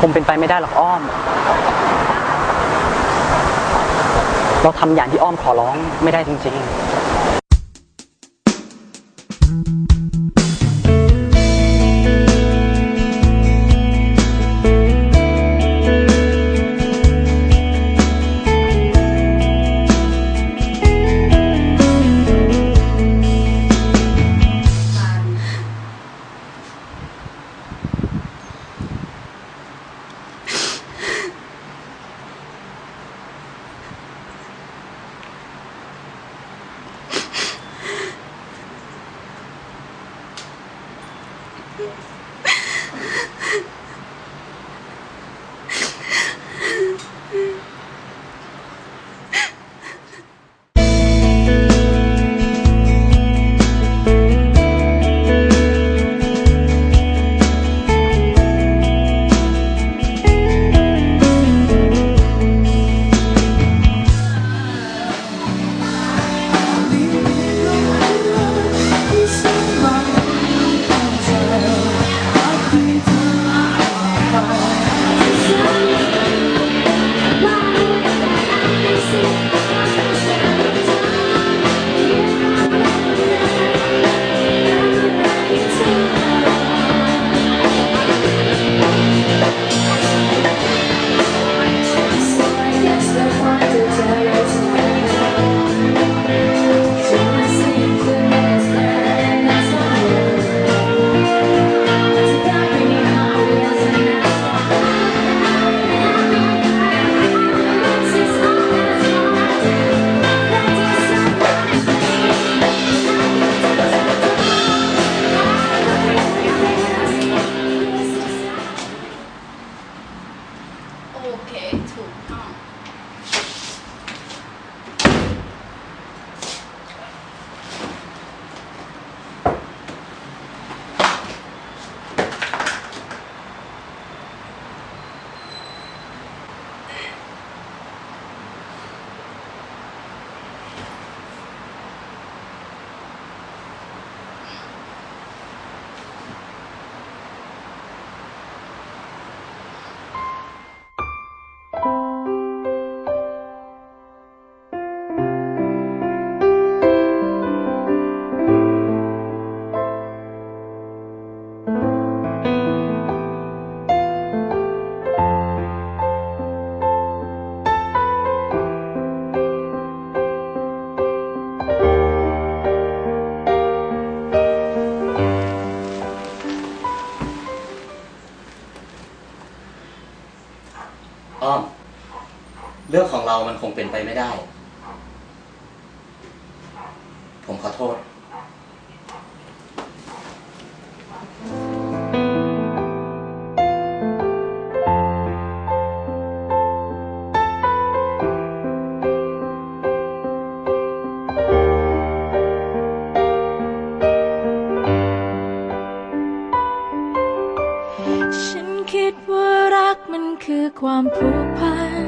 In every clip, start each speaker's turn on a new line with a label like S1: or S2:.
S1: คงเป็นไปไม่ได้หรอกอ้อม เราทำอย่างที่อ้อมขอร้องไม่ได้จริง ๆ
S2: เป็
S3: นไปไม่ได้ ผมขอโทษ
S4: ฉันคิดว่ารักมันคือความผูกพัน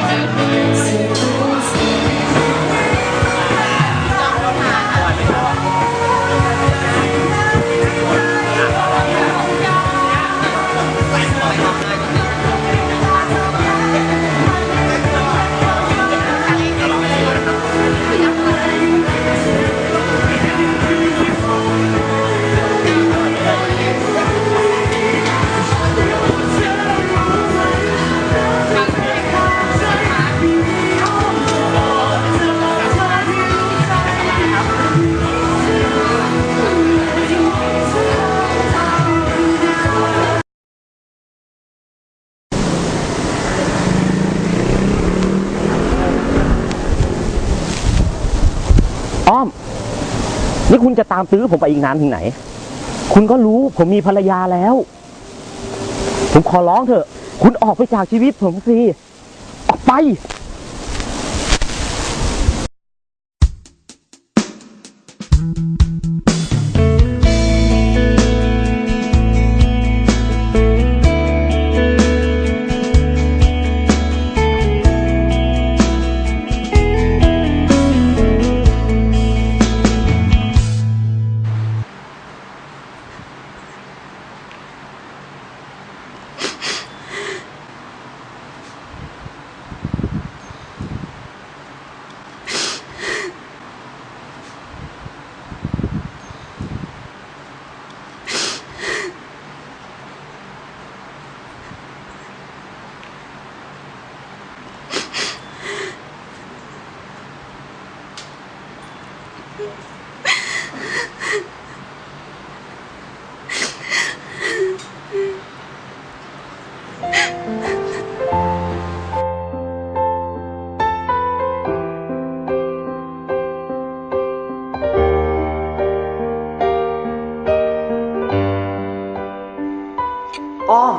S4: Amen. นี่คุ
S5: ณจะตามตื้อผมไปอีกนานถึงไหน คุณก็รู้ผมมีภรรยาแล้ว ผมขอร้องเถอะ คุณออกไปจากชีวิตผมสิ ออกไป
S3: อ้อม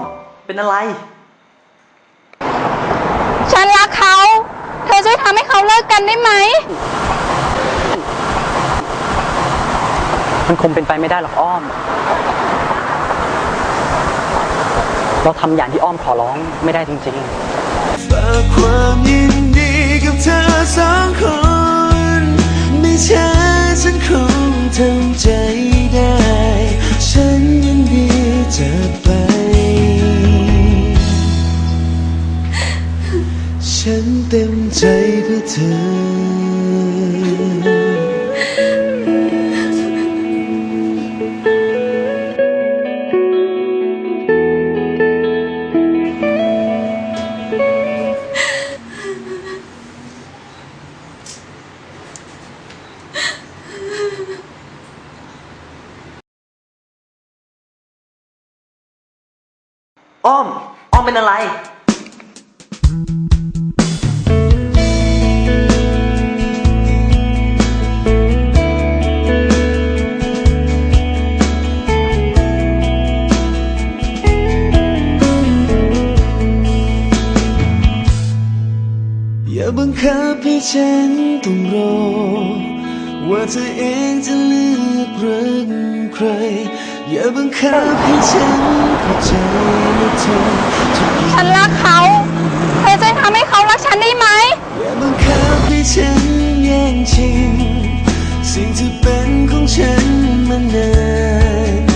S3: เป็นอะไร
S2: ฉันรักเขา เธอช่วยทำให้เขาเลิกกันได้ไหม
S1: มันคงเป็นไปไม่ได้หรอกอ้อม เราทำอย่างที่อ้อมขอร้องไม่ได้จริงๆ
S6: ฝากความยินดีกับเธอสองคนไม่ช้าฉันคงทำใจได้ ฉันยินดีจะไป ฉันเต็มใจเพื่อเธอ ว่าเธอเองจะเลือกรักใคร อย่าบังคับให้ฉันเข้าใจและทนทุกอย่าง
S2: ฉันรักเขาเธอช่วยทำให้เขารักฉันได้ไหม
S6: อย่าบังคับให้ฉันแย่งชิง สิ่งที่เป็นของฉันมานาน